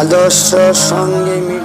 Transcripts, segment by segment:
আদর্শ সঙ্গে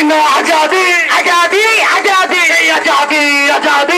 আজাদি আজাদি আজাদি আজাদি আজাদি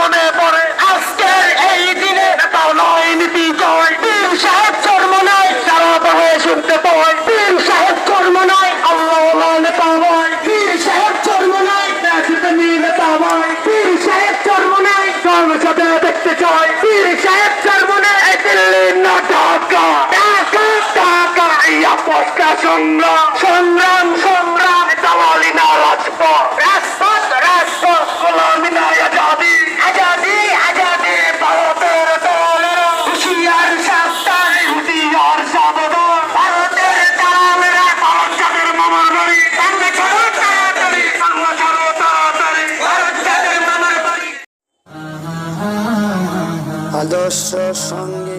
মনে পড়ে। আজকের এই দিনে নেতা নয় নীতি জয়। পীর সাহেব কর্ম নয় সারা হয়ে শুনতে পাই পীর সাহেব কর্ম নয় আল্লাহ নেতা নয়। পীর সাহেব কর্ম নয় নেতা নয়। পীর সাহেব কর্ম নয় কর্মসাথে দেখতে চাই। পীর সাহেব কর্ম নয় দিল্লি না ঢাকা। ঢাকা। ঢাকা এই সংগ্রাম সংগ্রাম বাড়ি সঙ্গে